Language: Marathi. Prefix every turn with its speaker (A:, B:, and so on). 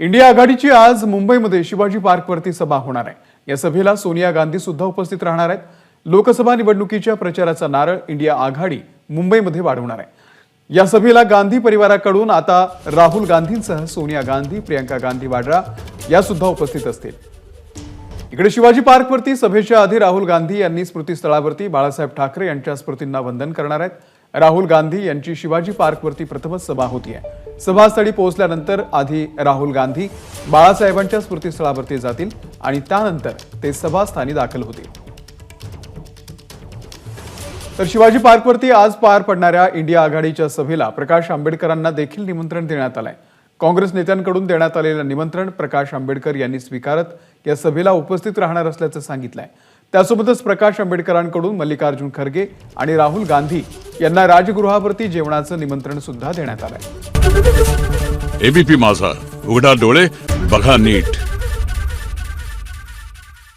A: इंडिया आघाडीची आज मुंबईमध्ये शिवाजी पार्कवरती सभा होणार आहे. या सभेला सोनिया गांधी सुद्धा उपस्थित राहणार आहेत. लोकसभा निवडणुकीच्या प्रचाराचा नारळ इंडिया आघाडी मुंबईमध्ये वाढवणार आहे. या सभेला गांधी परिवाराकडून आता राहुल गांधींसह सोनिया गांधी प्रियंका गांधी वाड्रा या सुद्धा उपस्थित असतील. इकडे शिवाजी पार्कवरती सभेच्या आधी राहुल गांधी यांनी स्मृतीस्थळावरती बाळासाहेब ठाकरे यांच्या स्मृतींना वंदन करणार आहेत. राहुल गांधी यांची शिवाजी पार्कवरती प्रथमच सभा होती आहे सभास्थळी पोहोचल्यानंतर आधी राहुल गांधी बाळासाहेबांच्या स्मृतीस्थळावरती जातील आणि त्यानंतर ते सभास्थानी दाखल होतील. तर शिवाजी पार्कवरती आज पार पडणाऱ्या इंडिया आघाडीच्या सभेला प्रकाश आंबेडकरांना देखील निमंत्रण देण्यात आलंय. काँग्रेस नेत्यांकडून देण्यात आलेलं निमंत्रण प्रकाश आंबेडकर यांनी स्वीकारत या सभेला उपस्थित राहणार असल्याचं सांगितलंय. त्यासोबतच प्रकाश आंबेडकरांकडून मल्लिकार्जुन खरगे आणि राहुल गांधी यांना राजगृहावरती जेवणाचं निमंत्रण सुद्धा देण्यात आलंय.
B: एबीपी माझा. उघडा डोळे बघा नीट.